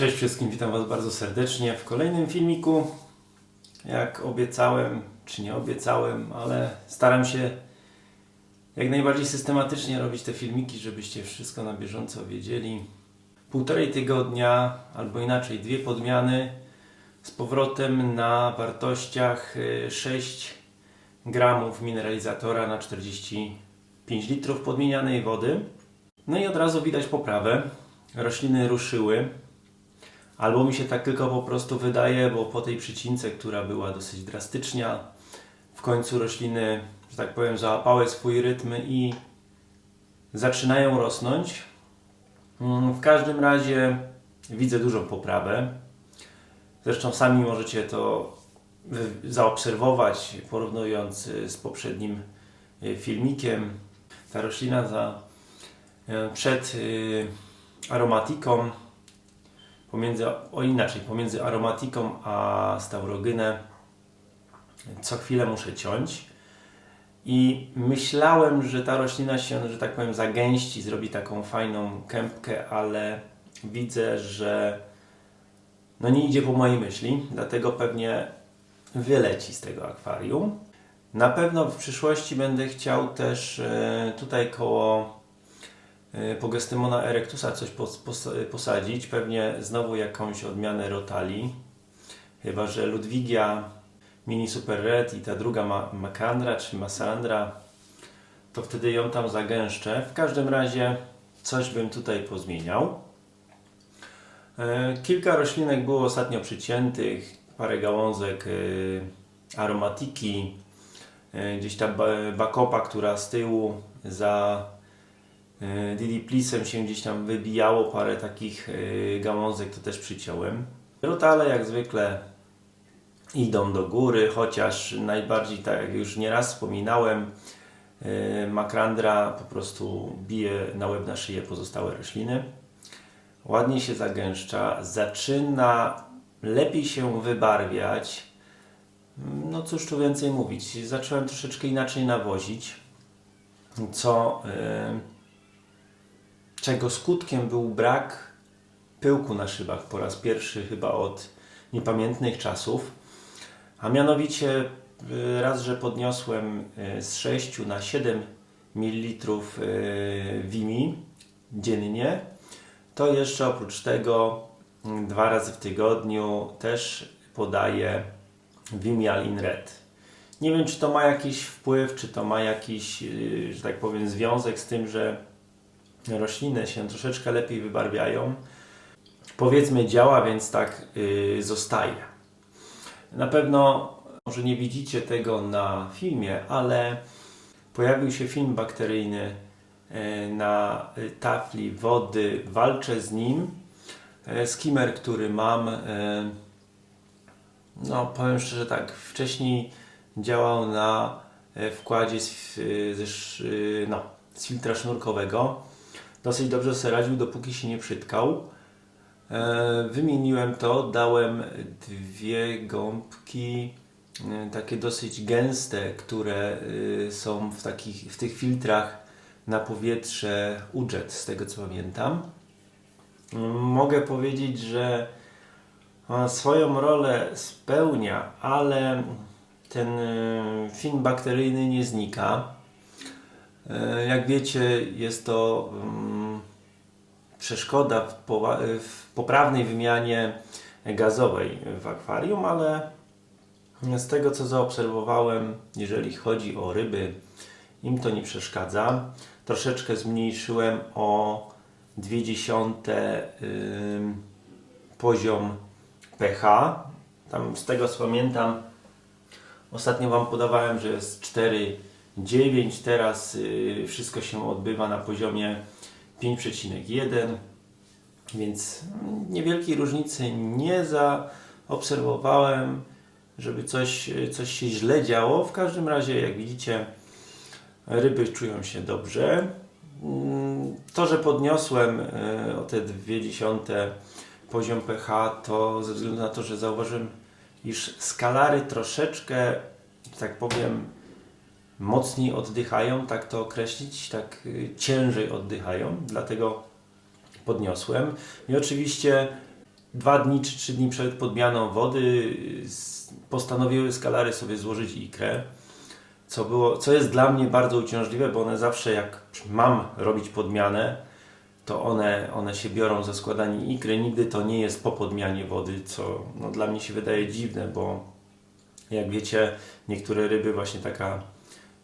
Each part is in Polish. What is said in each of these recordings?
Cześć wszystkim, witam Was bardzo serdecznie w kolejnym filmiku. Jak obiecałem, czy nie obiecałem, ale staram się jak najbardziej systematycznie robić te filmiki, żebyście wszystko na bieżąco wiedzieli. Półtorej tygodnia, albo inaczej dwie podmiany z powrotem na wartościach y, 6 gramów mineralizatora na 45 litrów podmienianej wody. No i od razu widać poprawę. Rośliny ruszyły. Albo mi się tak tylko po prostu wydaje, bo po tej przycince, która była dosyć drastyczna, w końcu rośliny, że tak powiem, załapały swój rytm i zaczynają rosnąć. Mm, W każdym razie widzę dużą poprawę. Zresztą sami możecie to zaobserwować, porównując y, z poprzednim y, filmikiem. Ta roślina za, y, przed aromatiką pomiędzy, o inaczej, pomiędzy aromatiką a staurogynę co chwilę muszę ciąć. I myślałem, że ta roślina się, że tak powiem, zagęści, zrobi taką fajną kępkę, ale widzę, że no nie idzie po mojej myśli, dlatego pewnie wyleci z tego akwarium. Na pewno w przyszłości będę chciał też e, tutaj koło Pogestemona erectusa coś pos, posadzić, pewnie znowu jakąś odmianę rotali. Chyba, że Ludwigia Mini Super Red i ta druga ma, Makandra czy Masandra, to wtedy ją tam zagęszczę. W każdym razie coś bym tutaj pozmieniał. E, Kilka roślinek było ostatnio przyciętych, parę gałązek e, aromatiki, e, gdzieś ta ba- bakopa, która z tyłu za e, Didi Plisem się gdzieś tam wybijało, parę takich e, gałązek to też przyciąłem. Rotale jak zwykle idą do góry, chociaż najbardziej, tak jak już nieraz wspominałem, e, makrandra po prostu bije na łeb na szyję pozostałe rośliny. Ładnie się zagęszcza, zaczyna lepiej się wybarwiać. No cóż tu więcej mówić, zacząłem troszeczkę inaczej nawozić, co e, czego skutkiem był brak pyłku na szybach po raz pierwszy chyba od niepamiętnych czasów. A mianowicie y, raz, że podniosłem y, z 6 na 7 ml Wimi dziennie, to jeszcze oprócz tego mm, dwa razy w tygodniu też podaję Vimial in Red. Nie wiem, czy to ma jakiś wpływ, czy to ma jakiś, y, że tak powiem, związek z tym, że rośliny się troszeczkę lepiej wybarwiają. Powiedzmy działa, więc tak y, zostaje. Na pewno może nie widzicie tego na filmie, ale pojawił się film bakteryjny e, na tafli wody. Walczę z nim. E, Skimmer, który mam, e, no powiem szczerze tak, wcześniej działał na wkładzie z, e, no, z filtra sznurkowego. Dosyć dobrze sobie radził, dopóki się nie przytkał. E, Wymieniłem to, dałem dwie gąbki e, takie dosyć gęste, które e, są w, takich, w tych filtrach na powietrze UJET, z tego co pamiętam. Mogę powiedzieć, że swoją rolę spełnia, ale ten film bakteryjny nie znika. E, Jak wiecie, jest to mm, przeszkoda w, poprawnej wymianie gazowej w akwarium, ale z tego co zaobserwowałem, jeżeli chodzi o ryby, im to nie przeszkadza. Troszeczkę zmniejszyłem o 0,2 ym, poziom pH. Tam z tego co pamiętam, ostatnio Wam podawałem, że jest 4,9, teraz y, wszystko się odbywa na poziomie 5,1 więc niewielkiej różnicy nie zaobserwowałem, żeby coś, coś się źle działo. W każdym razie, jak widzicie, ryby czują się dobrze. Mm, To, że podniosłem e, o te 0,2 poziom pH, to ze względu na to, że zauważyłem, iż skalary troszeczkę, tak powiem, mocniej oddychają, tak to określić, tak y, ciężej oddychają, dlatego podniosłem. I oczywiście dwa dni czy trzy dni przed podmianą wody s- postanowiły skalary sobie złożyć ikrę, co, było, co jest dla mnie bardzo uciążliwe, bo one zawsze jak mam robić podmianę, to one, one się biorą za składanie ikry. Nigdy to nie jest po podmianie wody, co no, dla mnie się wydaje dziwne, bo jak wiecie, niektóre ryby właśnie taka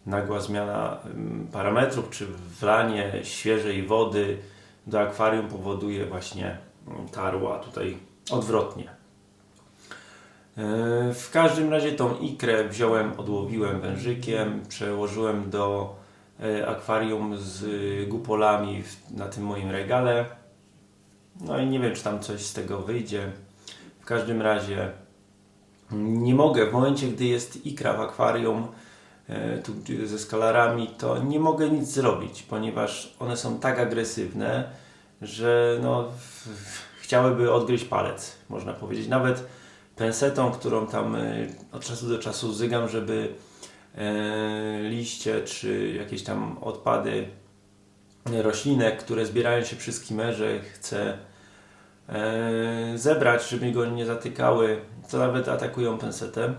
nagła zmiana ym, parametrów, czy wlanie świeżej wody do akwarium powoduje właśnie ym, tarło, a tutaj odwrotnie. Yy, W każdym razie tą ikrę wziąłem, odłowiłem wężykiem, przełożyłem do e, akwarium z gupolami na tym moim regale. No i nie wiem, czy tam coś z tego wyjdzie. W każdym razie nie mogę, w momencie, gdy jest ikra w akwarium e, tu gdzie- ze skalarami, to nie mogę nic zrobić, ponieważ one są tak agresywne, że no, chciałyby odgryźć palec, można powiedzieć. Nawet pensetą, którą tam e, od czasu do czasu zygam, żeby e, liście czy jakieś tam odpady roślinek, które zbierają się przy skimerze, chcę e, zebrać, żeby go nie zatykały, co nawet atakują pensetem.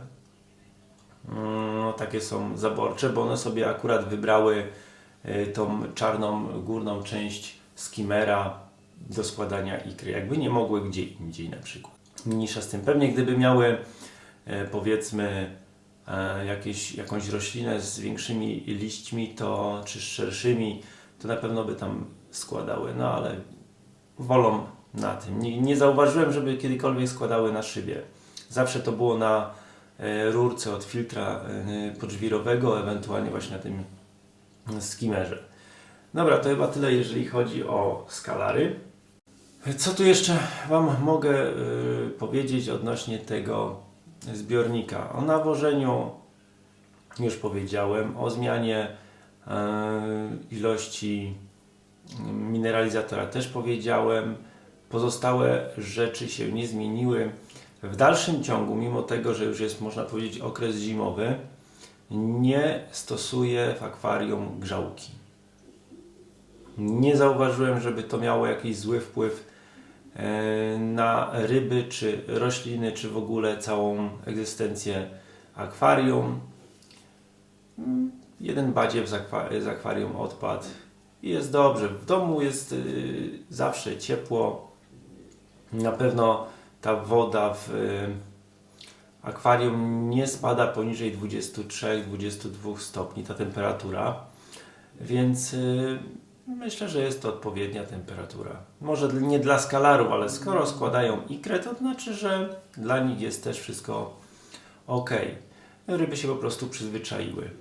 No, takie są zaborcze, bo one sobie akurat wybrały e, tą czarną górną część skimera do składania ikry. Jakby nie mogły gdzie indziej na przykład. Mniejsza z tym. Pewnie gdyby miały e, powiedzmy e, jakieś, jakąś roślinę z większymi liśćmi, to, czy szerszymi, to na pewno by tam składały, no ale wolą na tym. Nie, nie zauważyłem, żeby kiedykolwiek składały na szybie. Zawsze to było na rurce od filtra e, podżwirowego, ewentualnie właśnie na tym skimmerze. Dobra, to chyba tyle, jeżeli chodzi o skalary. Co tu jeszcze Wam mogę y, powiedzieć odnośnie tego zbiornika? O nawożeniu już powiedziałem, o zmianie ilości mineralizatora też powiedziałem. Pozostałe rzeczy się nie zmieniły. W dalszym ciągu, mimo tego, że już jest można powiedzieć okres zimowy, nie stosuję w akwarium grzałki. Nie zauważyłem, żeby to miało jakiś zły wpływ e, na ryby, czy rośliny, czy w ogóle całą egzystencję akwarium. Mm, Jeden badziew z, akwa- z akwarium odpadł i jest dobrze. W domu jest y, zawsze ciepło. Na pewno ta woda w y, akwarium nie spada poniżej 23-22 stopni, ta temperatura. Więc y, myślę, że jest to odpowiednia temperatura. Może nie dla skalarów, ale skoro składają ikrę, to znaczy, że dla nich jest też wszystko ok. Ryby się po prostu przyzwyczaiły.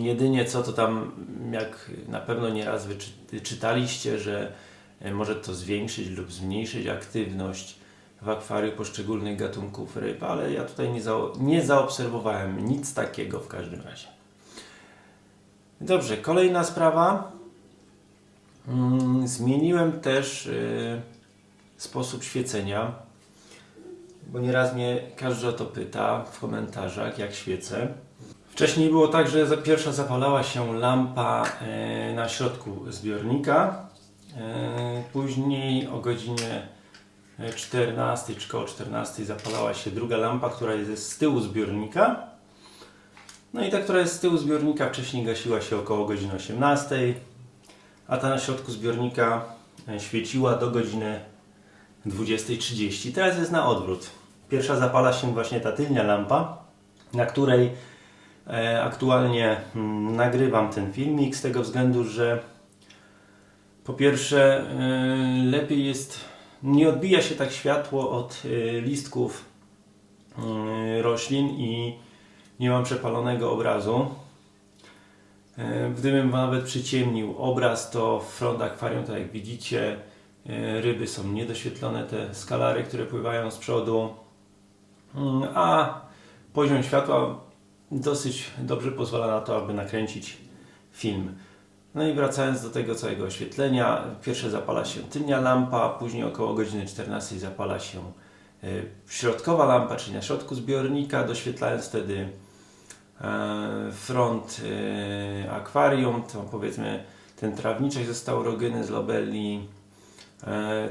Jedynie co to tam, jak na pewno nieraz wyczy- czytaliście, że e, może to zwiększyć lub zmniejszyć aktywność w akwarium poszczególnych gatunków ryb, ale ja tutaj nie, nie zaobserwowałem nic takiego w każdym razie. Dobrze, kolejna sprawa. Mm, Zmieniłem też y, sposób świecenia, bo nieraz mnie każdy o to pyta w komentarzach, jak świecę. Wcześniej było tak, że za- pierwsza zapalała się lampa e, na środku zbiornika. E, Później o godzinie 14 czy koło 14 zapalała się druga lampa, która jest z tyłu zbiornika. No i ta, która jest z tyłu zbiornika wcześniej gasiła się około godziny 18, a ta na środku zbiornika e, świeciła do godziny 20.30. Teraz jest na odwrót. Pierwsza zapala się właśnie ta tylnia lampa, na której E, Aktualnie mm, nagrywam ten filmik z tego względu, że po pierwsze e, lepiej jest, nie odbija się tak światło od e, listków e, roślin i nie mam przepalonego obrazu. E, Gdybym nawet przyciemnił obraz, to front akwarium, tak jak widzicie, e, ryby są niedoświetlone, te skalary, które pływają z przodu, Mm, a poziom światła dosyć dobrze pozwala na to, aby nakręcić film. No i wracając do tego całego oświetlenia, pierwsze zapala się tylnia lampa, później około godziny 14 zapala się e, środkowa lampa, czyli na środku zbiornika, doświetlając wtedy e, front e, akwarium, to powiedzmy ten trawniczek ze staurogyny z lobelli,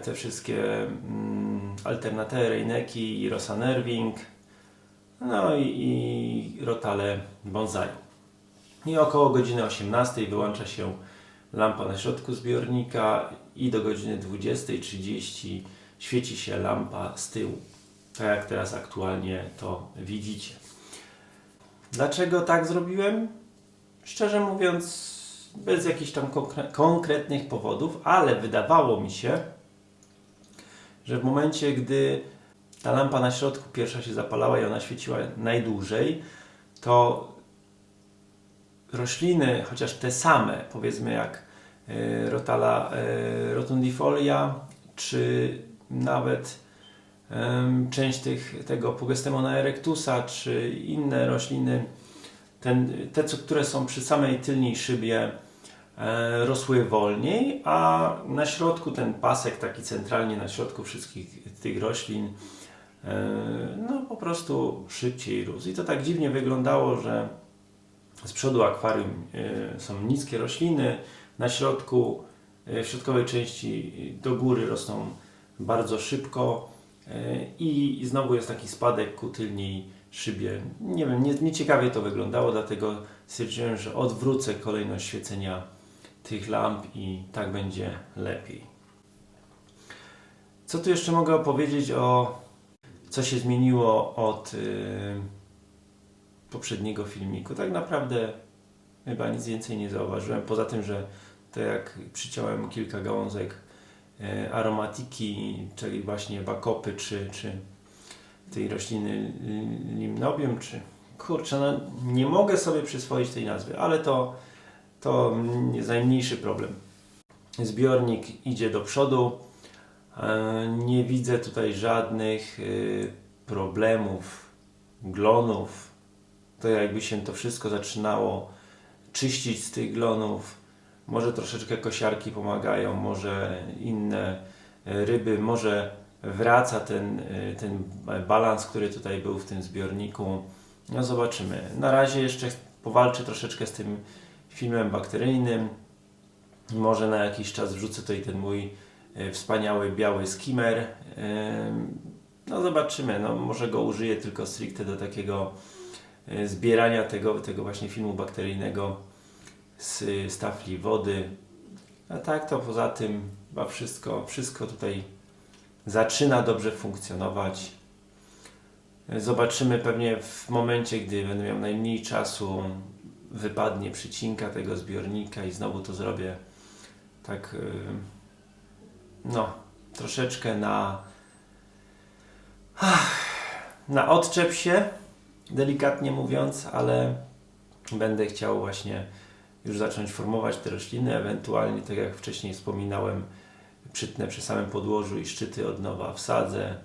te wszystkie mm, Alternate Reineki i Rosa Nerving, no i, i Rotale Bonsai. I około godziny 18 wyłącza się lampa na środku zbiornika i do godziny 20.30 świeci się lampa z tyłu. Tak jak teraz aktualnie to widzicie. Dlaczego tak zrobiłem? Szczerze mówiąc, bez jakichś tam konkre- konkretnych powodów, ale wydawało mi się, że w momencie, gdy ta lampa na środku pierwsza się zapalała i ona świeciła najdłużej, to rośliny, chociaż te same, powiedzmy jak e, Rotala e, rotundifolia, czy nawet część tych, tego Pugestemona erectusa, czy inne rośliny, ten, te, które są przy samej tylnej szybie, e, rosły wolniej, a na środku ten pasek, taki centralnie na środku wszystkich tych roślin, no po prostu szybciej rósł. I to tak dziwnie wyglądało, że z przodu akwarium e, są niskie rośliny, na środku, e, w środkowej części do góry rosną bardzo szybko e, i znowu jest taki spadek ku tylniej szybie. Nie wiem, nie- nieciekawie to wyglądało, dlatego stwierdziłem, że odwrócę kolejność świecenia tych lamp i tak będzie lepiej. Co tu jeszcze mogę opowiedzieć o co się zmieniło od poprzedniego filmiku? Tak naprawdę chyba nic więcej nie zauważyłem, poza tym, że to jak przyciąłem kilka gałązek e, aromatiki, czyli właśnie bakopy, czy, czy tej rośliny y, limnobium, czy kurczę, no nie mogę sobie przyswoić tej nazwy, ale to, to nie- najmniejszy problem. Zbiornik idzie do przodu. Nie widzę tutaj żadnych y, problemów, glonów. To jakby się to wszystko zaczynało czyścić z tych glonów. Może troszeczkę kosiarki pomagają, może inne e, ryby, może wraca ten, e, ten balans, który tutaj był w tym zbiorniku. No zobaczymy. Na razie jeszcze powalczę troszeczkę z tym filmem bakteryjnym. Może na jakiś czas wrzucę tutaj ten mój e, wspaniały biały skimmer. No zobaczymy. No, może go użyję tylko stricte do takiego zbierania tego, tego właśnie filmu bakteryjnego z stafli wody. A tak to poza tym chyba wszystko, wszystko tutaj zaczyna dobrze funkcjonować. Zobaczymy pewnie w momencie, gdy będę miał najmniej czasu, wypadnie przycinka tego zbiornika i znowu to zrobię tak yy, no, troszeczkę na na odczep się, delikatnie mówiąc, ale będę chciał właśnie już zacząć formować te rośliny, ewentualnie, tak jak wcześniej wspominałem, przytnę przy samym podłożu i szczyty od nowa wsadzę,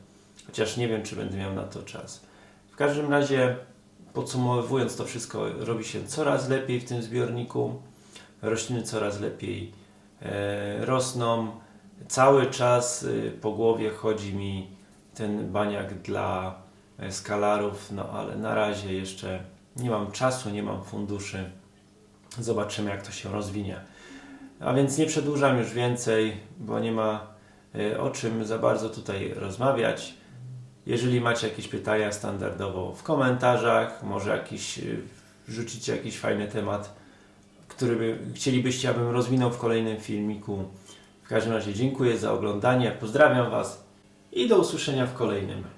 chociaż nie wiem, czy będę miał na to czas. W każdym razie, podsumowując to wszystko, robi się coraz lepiej w tym zbiorniku, rośliny coraz lepiej e, rosną, cały czas y, po głowie chodzi mi ten baniak dla skalarów, no ale na razie jeszcze nie mam czasu, nie mam funduszy. Zobaczymy, jak to się rozwinie. A więc nie przedłużam już więcej, bo nie ma e, o czym za bardzo tutaj rozmawiać. Jeżeli macie jakieś pytania, standardowo w komentarzach, może jakiś, e, wrzucicie jakiś fajny temat, który by, chcielibyście, abym rozwinął w kolejnym filmiku. W każdym razie dziękuję za oglądanie, pozdrawiam Was i do usłyszenia w kolejnym.